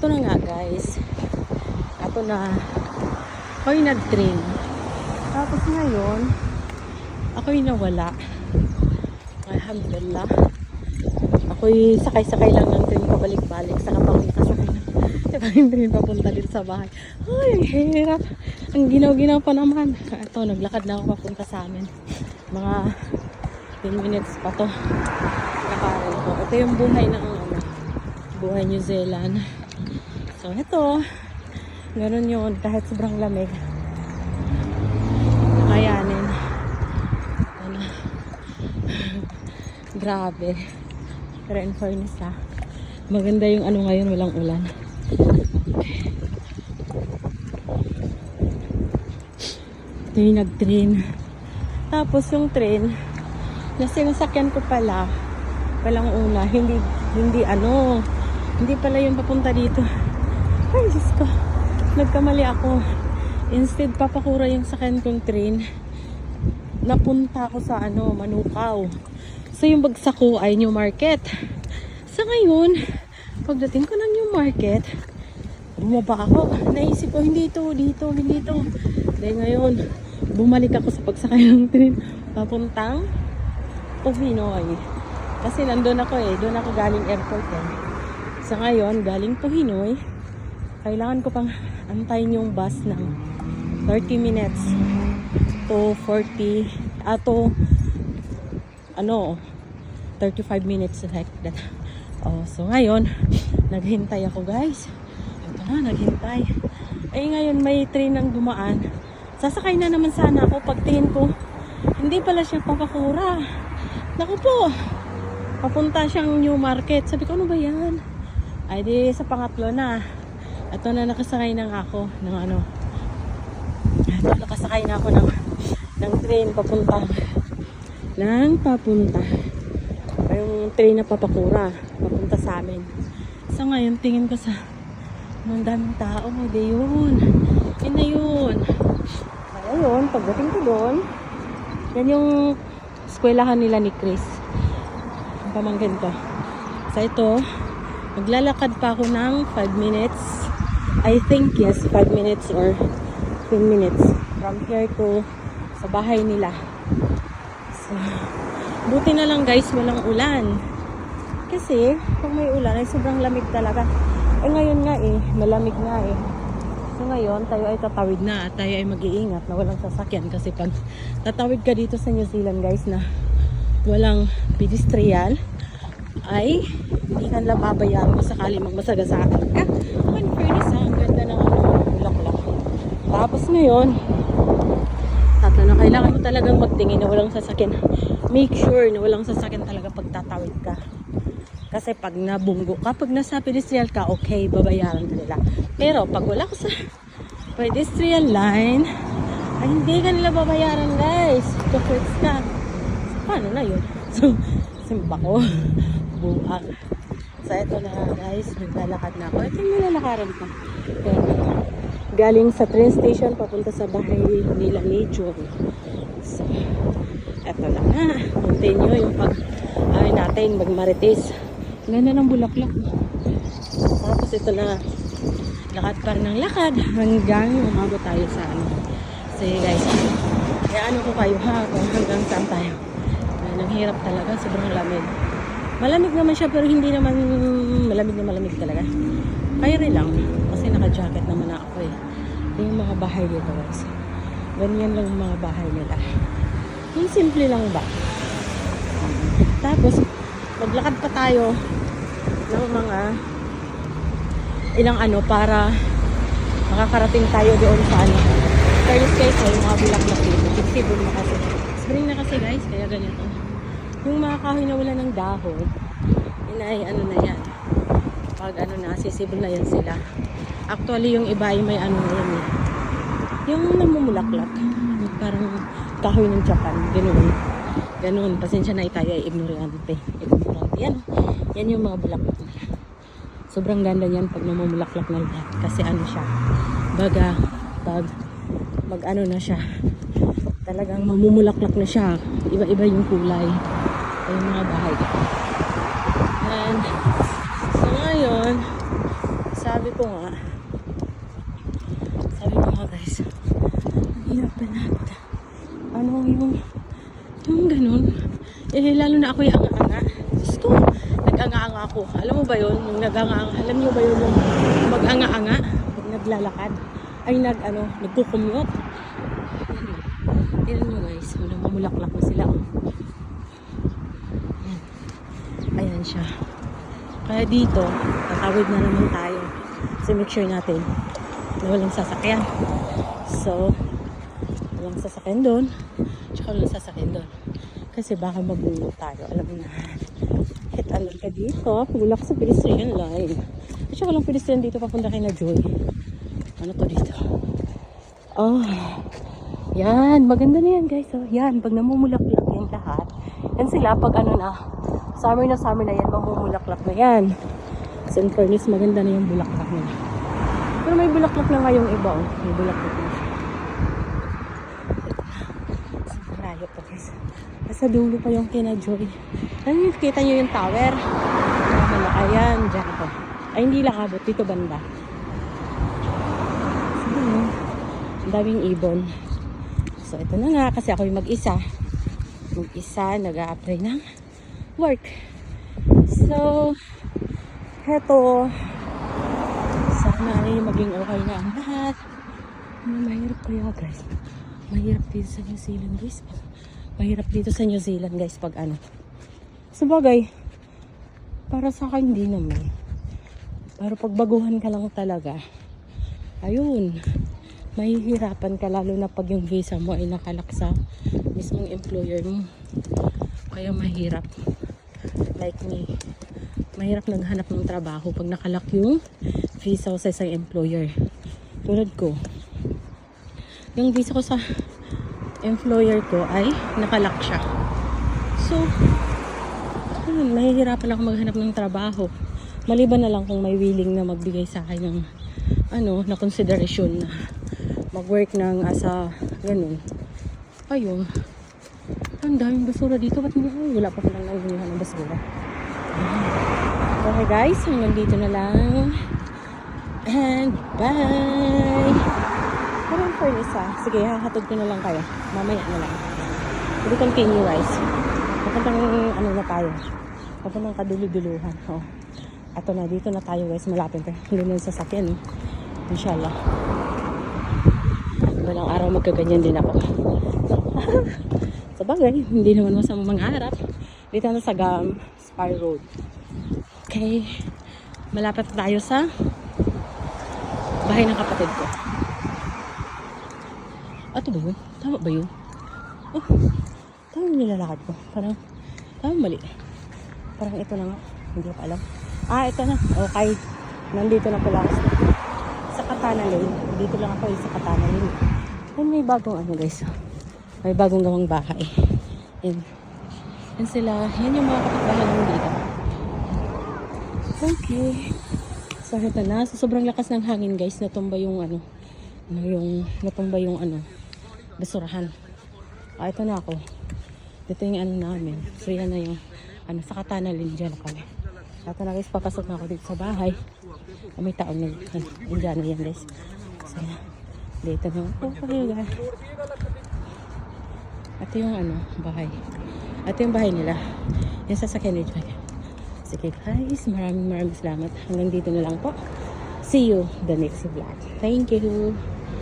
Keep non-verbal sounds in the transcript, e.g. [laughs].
Ito na nga guys. Ito na. Ako'y nag-train. Tapos ngayon, ako'y nawala. Alhamdulillah. Ako'y sakay-sakay lang ng train pabalik-balik. Saka pa akong nakasakay ng Diba yung train papunta dito sa bahay. Ay, ang hirap. Ang ginaw-ginaw pa naman. Ito, naglakad na ako papunta sa amin. Mga 10 minutes pa to. Nakaral ko. Ito yung buhay ng ano, buhay New Zealand. So, ito. Ganun yun. Kahit sobrang lamig. Kayanin. Ano. [laughs] Grabe. Pero in fairness ha. Maganda yung ano ngayon, walang ulan. Ito yung nag-train. Tapos yung train, na sinasakyan ko pala, palang una, hindi, hindi ano, hindi pala yung papunta dito. Ay, Diyos ko. Nagkamali ako. Instead, papakura yung sakyan kong train. Napunta ako sa ano, Manukaw. So, yung bagsak ko ay New Market. Sa ngayon, pagdating ko ng New Market, bumaba ako. Naisip ko, hindi ito, dito, hindi ito. Dahil ngayon, bumalik ako sa pagsakay ng train. Papuntang Pinoy. Kasi nandun ako eh. Doon ako galing airport eh. Sa ngayon, galing Pinoy, kailangan ko pang antayin yung bus ng 30 minutes to 40 ah, to ano 35 minutes like that. Oh, so ngayon naghintay ako guys. Ito na naghintay. Ay ngayon may train ang dumaan. Sasakay na naman sana ako. Pagtingin ko hindi pala siya papakura. Naku po papunta siyang new market. Sabi ko ano ba yan? Ay di sa pangatlo na ito na nakasakay na ako ng ano. Ito nakasakay na ako ng ng train papunta. Ng papunta. Yung train na papakura papunta sa amin. So ngayon tingin ko sa ang daming tao di yun. Yun na yun. Ayun pagdating ko doon yan yung eskwelahan nila ni Chris. Ang pamangkin ko. Sa ito maglalakad pa ako ng 5 minutes I think yes 5 minutes or 10 minutes from here to sa bahay nila. So, buti na lang guys walang ulan. Kasi kung may ulan ay sobrang lamig talaga. Eh ngayon nga eh malamig nga eh. So ngayon tayo ay tatawid na. At tayo ay mag-iingat na walang sasakyan kasi pag tatawid ka dito sa New Zealand guys na walang pedestrian ay hindi ka nila babayaran kung sakali magmasagasaan ka. In fairness ha, ang ganda ng ano, bulaklak. Tapos ngayon, tatlo na kailangan mo talagang magtingin na walang sasakyan. Make sure na walang sasakyan talaga pag tatawid ka. Kasi pag nabunggo ka, pag nasa pedestrian ka, okay, babayaran ka nila. Pero pag wala ka sa pedestrian line, ay hindi ka nila babayaran guys. Kapits ka. Paano na yun? [laughs] So, simba ko. Buang. So, ito na guys. Naglalakad na ako. Ito yung nilalakaran ko. Ayan. Galing sa train station papunta sa bahay nila ni John. So, eto lang na. Continue yung pag ay natin magmarites. Ganda ng bulaklak. Tapos ito na. Lakad pa ng lakad hanggang umabot tayo sa ano. Sige guys. Kaya ano ko kayo ha kung hanggang saan tayo. Ay, hirap talaga. Sobrang lamig. Malamig naman siya pero hindi naman malamig na malamig talaga. Kaya rin lang. Naka-jacket naman na ako eh. Ito yung mga bahay dito guys. Ganyan lang yung mga bahay nila. Yung simple lang ba? Tapos, maglakad pa tayo ng mga ilang ano para makakarating tayo doon sa ano. Fairness guys, ay mga bulaklak dito. Flexible na kasi. Spring na kasi guys, kaya ganito. Yung mga kahoy na wala ng dahon, yun ay ano na yan. Pag ano na, sisibol na yan sila. Actually, yung iba ay may ano yan eh. Yung namumulaklak. Yung Parang kahoy ng Japan. Ganun. Ganun. Pasensya na tayo ay ignorante. Ignorante. Yan. Yan yung mga bulaklak nila. Sobrang ganda niyan pag namumulaklak na lahat. Kasi ano siya. Baga, pag mag ano na siya. Talagang mamumulaklak na siya. Iba-iba yung kulay. Ay, mga bahay. And, so ngayon, sa sabi ko nga, sabi ko nga guys, natin. Ano yung, yung ganun. Eh, lalo na ako yung anga-anga. Diyos ko, nag-anga-anga ako. Alam mo ba yun? Yung nag-anga-anga. Alam niyo ba yun yung mag-anga-anga? Pag naglalakad. Ay, nag, ano, nagkukumyot. Tignan nyo guys, wala mamulaklak na sila. oh. Ayan. Ayan siya. Kaya dito, tatawid na naman tayo. Kasi make sure natin na walang sasakyan. So, walang sasakyan doon. Tsaka walang sasakyan doon. Kasi baka magulo tayo. Alam mo na. Hit alert ka dito. Ka sa pedestrian line. At saka walang pedestrian dito papunta kay na Joy. Ano to dito? Oh. Yan. Maganda na yan guys. Oh. Yan. Pag namumulaklak yan lahat. Yan sila pag ano na. Summer na summer na yan. Mamumulaklak na yan. So in fairness, maganda na yung bulaklak nila. Pero may bulaklak na nga yung iba. Oh. May bulaklak na. Sa malayo pa guys. Nasa dulo pa yung kina Joy. Ano yung kita nyo yung tower? Ayan, dyan ako. Ay, hindi lang abot. Dito banda. Ang daming ibon. So, ito na nga. Kasi ako yung mag-isa. Mag-isa, nag apply ng work. So, heto. Sana ay maging okay na ang lahat. Mahirap kaya guys. Mahirap dito sa New Zealand guys. Mahirap dito sa New Zealand guys pag ano. Sabagay, para sa akin hindi naman. Pero pag baguhan ka lang talaga, ayun, mahihirapan ka lalo na pag yung visa mo ay nakalak sa mismong employer mo. Kaya mahirap. Like me. Mahirap naghanap ng trabaho pag nakalak yung visa ko sa isang employer. Tulad ko. Yung visa ko sa employer ko ay nakalak siya. So, ayun, mahihirapan ako maghanap ng trabaho. Maliban na lang kung may willing na magbigay sa akin ng ano, na konsiderasyon na mag-work ng asa ganun. Ayun. Ang daming basura dito. Ba't hindi? Wala pa palang nangyayari ng basura. Okay guys, hanggang dito na lang. And bye! Parang furnace ah. Sige, hahatod ko na lang kayo. Mamaya na lang. We continue guys. Papuntang ano na tayo. Papuntang kaduluduluhan. Oh. Ato na, dito na tayo guys. Malapit na. Hindi na yung sasakyan. Eh. Inshallah. Walang araw magkaganyan din ako. [laughs] sa bagay, hindi naman masama mangarap. Dito na sa Gam, Spy Road. Okay. Malapit tayo sa bahay ng kapatid ko. Ato ba yun? Tama ba yun? Oh, tama yung nilalakad ko. Parang, tama mali. Parang ito na nga. Hindi ko alam. Ah, ito na. Okay. Nandito na pala ako sa, Katana Lane. Dito lang ako eh, sa Katana Lane. Yan may bagong ano guys. May bagong gawang bahay. Yan. Yan sila. Yan yung mga kapitbahay namin dito. Okay. So, ito na. So, sobrang lakas ng hangin guys. Natumba yung ano. ano yung, natumba yung ano. Basurahan. Ah, ito na ako. Ito yung ano namin. Yan na yung ano, sa Katana Lane dyan kami. Ito na guys, papasok na ako dito sa bahay. Ah, may taon na yan guys. So. Dito na ako. Okay guys. Ito yung ano, bahay. Ito yung bahay nila. Yung sasakyan ni Joy. Sige guys, maraming maraming salamat. Hanggang dito na lang po. See you the next vlog. Thank you.